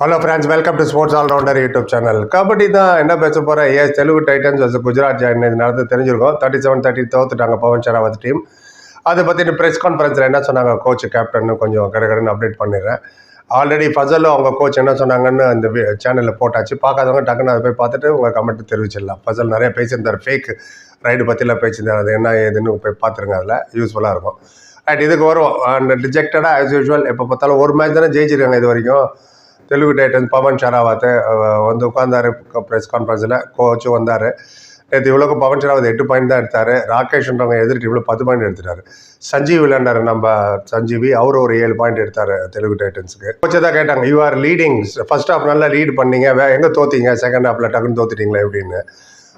Hello friends welcome to sports allrounder YouTube channel kabaddi தான் என்ன பேச போகிறேன் ஏ தெலுங்கு டைட்டன்ஸ் வச்சு குஜராத் ஜாயின் இது நடந்து தெரிஞ்சிருக்கோம். தேர்ட்டி செவன் தேர்ட்டி தோத்துட்டாங்க பவன் ஷராவத் டீம் அதை பற்றி ப்ரெஸ் கான்ஃபரன்ஸில் என்ன சொன்னாங்க? கோச் கேப்டன் கொஞ்சம் கடகடன்னு அப்டேட் பண்ணிடுறேன். ஆல்ரெடி ஃபசலும் அவங்க கோச் என்ன சொன்னாங்கன்னு அந்த சேனலில் போட்டாச்சு. பார்க்காதவங்க டக்குன்னு அதை போய் பார்த்துட்டு உங்கள் கமெண்ட் தெரிவிச்சிடலாம். ஃபசல் நிறைய பேசியிருந்தார். ஃபேக் ரைடு பற்றிலாம் பேசியிருந்தார். அது என்ன ஏதுன்னு போய் பார்த்துருங்க அதில். யூஸ்ஃபுல்லாக இருக்கும். ரைட் இதுக்கு வரும் அண்ட் ரிஜெக்டடாக ஆஸ் யூஷுவல் எப்போ பார்த்தாலும் ஒரு மேட்ச் தானே ஜெயிச்சிருக்காங்க இது வரைக்கும். தெலுங்கு டைட்டன்ஸ் பவன் ஷராவத் வந்து உட்காந்தாரு ப்ரெஸ் கான்ஃபரன்ஸில் கோச்சு வந்தார். நேற்று இவ்வளோக்கு பவன் ஷராவத் எட்டு பாயிண்ட் தான் எடுத்தார். ராகேஷ்ன்றவங்க எதிர் டீமில் பத்து பாயிண்ட் எடுத்துட்டாரு. சஞ்சீவ் விளையாண்டார் நம்ம சஞ்சீவி. அவர் ஒரு ஏழு பாயிண்ட் எடுத்தார் தெலுங்கு டைட்டன்ஸுக்கு கோச்சை தான் கேட்டாங்க you are leading first half நல்லா லீட் பண்ணீங்க. வே எங்கே தோத்தீங்க? செகண்ட் ஹாஃபில் டக்குன்னு தோத்துட்டீங்களே அப்படின்னு.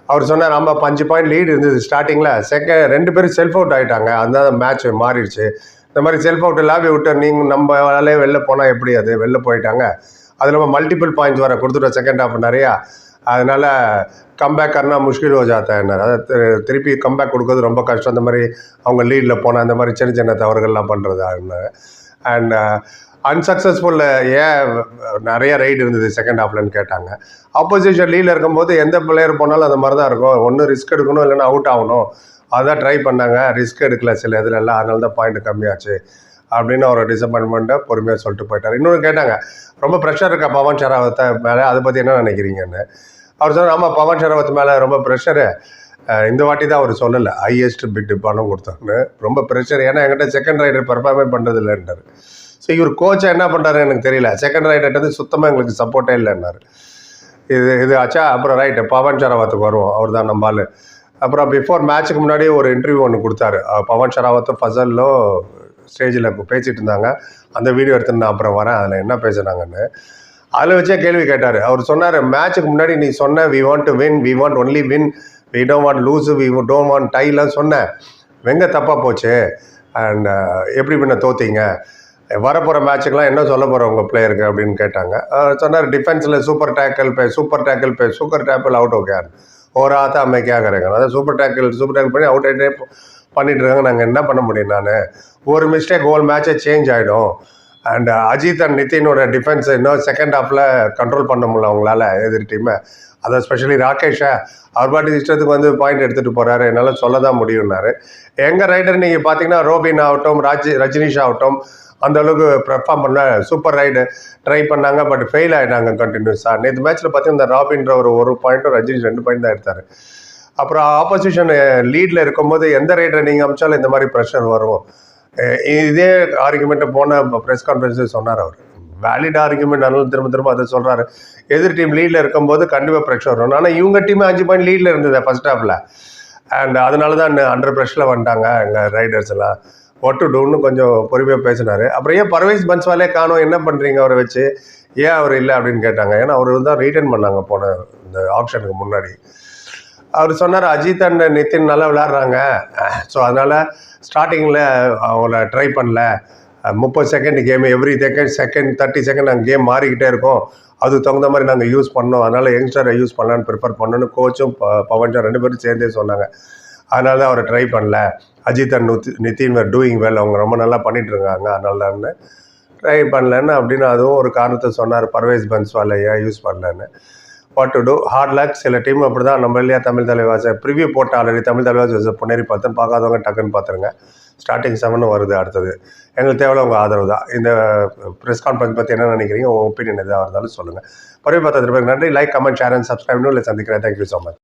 அவர் சொன்னார் நம்ம அஞ்சு பாயிண்ட் லீடு இருந்தது ஸ்டார்டிங்கில் செகண்ட் ரெண்டு பேரும் செல்ஃப் அவுட் ஆகிட்டாங்க அந்த மேட்ச் மாறிடுச்சு. இந்த மாதிரி செல்ஃப் அவுட் லாபி விட்டு நீங்கள் நம்மளாலே வெளில போனால் எப்படி அது? வெளில போயிட்டாங்க. அது நம்ம மல்டிபிள் பாயிண்ட்ஸ் வர கொடுத்துட்டோம். செகண்ட் ஹாஃப் நிறையா. அதனால் கம்பேக் கர்னா முஷ்கில் ஹோ ஜாத்தா என்ன அதாவது திருப்பி கம்பேக் கொடுக்கறது ரொம்ப கஷ்டம். அந்த மாதிரி அவங்க லீடில் போனால் அந்த மாதிரி சின்ன சின்ன தவறுகள்லாம் பண்ணுறது அண்ட் அன்சக்ஸஸ்ஃபுல் ஏன் நிறைய ரைடு இருந்தது செகண்ட் ஹாஃப்லன்னு கேட்டாங்க. ஆப்போசிஷன் லீடில் இருக்கும்போது எந்த பிளேயர் போனாலும் அந்த மாதிரி தான் இருக்கும். ஒன்று ரிஸ்க் எடுக்கணும் இல்லைன்னா அவுட் ஆகணும். அதான் ட்ரை பண்ணாங்க. ரிஸ்க் எடுக்கல சில இதுலலாம். அதனால தான் பாயிண்ட் கம்மியாச்சு. அப்படின்னு அவர் டிசப்பாயின்மெண்ட்டை பொறுமையாக சொல்லிட்டு போயிட்டார். இன்னொன்று கேட்டாங்க ரொம்ப ப்ரெஷர் இருக்கா பவன் ஷராவத்தை மேலே? அதை பற்றி என்ன நினைக்கிறீங்கன்னு? அவர் சொன்னார் ஆமாம் பவன் ஷராவத் மேலே ரொம்ப ப்ரெஷரு இந்த வாட்டி தான் அவர் சொல்லலை. ஹையஸ்ட் பிட் பணம் கொடுத்தாங்க ரொம்ப ப்ரெஷர் ஏன்னா என்கிட்ட செகண்ட் ரைடர் பெர்ஃபார்மே பண்ணுறது இல்லைன்றார். ஸோ இவர் கோச்சை என்ன பண்ணுறாரு எனக்கு தெரியல. செகண்ட் ரைடர்ட்டது சுத்தமாக எங்களுக்கு சப்போர்ட்டே இல்லைன்னாரு இது இது ஆச்சா? அப்புறம் ரைட்டு பவன் ஷராவத்துக்கு வருவோம். அவர் தான் நம்ம அப்புறம் பிஃபோர் மேட்ச்சுக்கு முன்னாடி ஒரு இன்டர்வியூ ஒன்று கொடுத்தாரு. பவன் ஷராவத்தும் ஃபசலும் ஸ்டேஜில் பேசிகிட்டு இருந்தாங்க. அந்த வீடியோ எடுத்துன்னு நான் அப்புறம் வரேன். அதில் என்ன பேசுனாங்கன்னு அதில் வச்சே கேள்வி கேட்டார். அவர் சொன்னார் மேட்ச்சுக்கு முன்னாடி நீ சொன்ன we want to win we want only win we don't want lose we don't want டைலாம் சொன்னேன் வெங்க தப்பாக போச்சு. அண்ட் எப்படி பின்ன தோத்தீங்க? வரப்போகிற மேட்சுக்கெலாம் என்ன சொல்ல போகிற உங்கள் பிளேயருக்கு அப்படின்னு கேட்டாங்க. சொன்னார் டிஃபென்ஸில் சூப்பர் டேக்கிள் பே சூப்பர் டேக்கிள் பே சூப்பர் டேக்கிள் அவுட் ஓகே ஒரு ஆத்தா அம்மை கேட்குறேங்க அதாவது சூப்பர் டேக்கிள் சூப்பர் டேக்கிள் பண்ணி அவுட் ஆகிட்டே பண்ணிட்டு இருக்காங்க நாங்கள் என்ன பண்ண முடியும் நான்? ஒரு மிஸ்டேக் ஹோல் மேட்சே சேஞ்ச் ஆகிடும் அண்ட் அஜித் அண்ட் நிதினோட டிஃபென்ஸ் இன்னும் செகண்ட் ஹாஃபில் கண்ட்ரோல் பண்ண முடியல அவங்களால எதிர் டீமை அதை ஸ்பெஷலி ராகேஷா அவர் பாட்டு இஷ்டத்துக்கு வந்து பாயிண்ட் எடுத்துகிட்டு போகிறாரு என்னால் சொல்ல தான் முடியும்னாரு. எங்கள் ரைடர் நீங்கள் பார்த்தீங்கன்னா ரோபின் ஆகட்டும் ராஜ் ரஜினிஷ் ஆகட்டும் அந்த அளவுக்கு பெர்ஃபார்ம் பண்ண சூப்பர் ரைடு ட்ரை பண்ணாங்க. பட் ஃபெயில் ஆகிட்டாங்க கண்டினியூஸாக நேற்று மேட்ச்சில் பார்த்தீங்கன்னா இந்த ராபின்ற ஒரு ஒரு பாயிண்ட்டும் ரஜினிஷ் ரெண்டு பாயிண்ட் தான் எடுத்தார். அப்புறம் ஆப்போசிஷன் லீடில் இருக்கும்போது எந்த ரேட்டை நீங்கள் அமிச்சாலும் இந்த மாதிரி ப்ரெஷர் வரும். இதே ஆர்குமெண்ட்டை போன ப்ரெஸ் கான்ஃபரன்ஸில் சொன்னார் அவர். வேலிட் ஆர்குமெண்ட் அதனால திரும்ப திரும்ப அதை சொல்கிறாரு எதிர் டீம் லீடில் இருக்கும்போது கண்டிப்பாக ப்ரெஷர் வரும். ஆனால் இவங்க டீம் அஞ்சு பாயிண்ட் லீடில் இருந்தது ஃபர்ஸ்ட் ஹாஃபில் அண்ட் அதனால தான் அண்டர் ப்ரெஷரில் வந்துட்டாங்க எங்கள் ரைடர்ஸ் எல்லாம். ஒட்டு டூன்னு கொஞ்சம் பொறுமையாக பேசினார். அப்புறம் ஏன் பர்வேஸ் பன்ஸ்வாலே காணும்? என்ன பண்ணுறீங்க அவரை வச்சு? ஏன் அவர் இல்லை அப்படின்னு கேட்டாங்க. ஏன்னா அவர் தான் ரீட்டர்ன் பண்ணாங்க போன இந்த ஆப்ஷனுக்கு முன்னாடி. அவர் சொன்னார் அஜித் அண்ட் நிதின் நல்லா விளாட்றாங்க ஸோ அதனால் ஸ்டார்டிங்கில் அவங்கள ட்ரை பண்ணல. முப்பது second game every second second thirty second நாங்கள் கேம் மாறிக்கிட்டே இருக்கோம். அதுக்கு தகுந்த மாதிரி நாங்கள் யூஸ் பண்ணோம். அதனால் யங்ஸ்டரை யூஸ் பண்ணலான்னு ப்ரிப்பர் பண்ணணும்னு கோச்சும் பவன்ஷா ரெண்டு பேரும் சேர்ந்தே சொன்னாங்க. அதனால தான் அவரை ட்ரை பண்ணல. Ajith and Nitin were doing well அவங்க ரொம்ப நல்லா பண்ணிகிட்டு இருக்காங்க. அதனால தான் ட்ரை பண்ணலன்னு அப்படின்னு அதுவும் ஒரு காரணத்தை சொன்னார். பர்வேஸ் பன்ஸ்வாலையா யூஸ் பண்ணலன்னு. What to do hard luck சில டீம் அப்படி தான் நம்ம இல்லையா தமிழ் தலைவாசை ப்ரிவியூ போட்ட ஆல்ரெடி தமிழ் தலைவாச பொன்னேரி பார்த்தேன் பார்க்காதவங்க டக்குன்னு பார்த்துருங்க. ஸ்டார்டிங் செவன் வருது அடுத்தது. எங்களுக்கு தேவையில்ல உங்கள் ஆதரவு தான். இந்த ப்ரெஸ் கான்ஃபரன்ஸ் பற்றி என்ன நினைக்கிறீங்க? உங்கள் ஒப்பீனியன் எதாக இருந்தாலும் சொல்லுங்கள் பரிவு பார்த்து நன்றி. லைக் கமெண்ட் ஷேர் அண்ட் சப்ஸ்கிரைப்னு இல்லை சந்திக்கிறேன். Thank you so much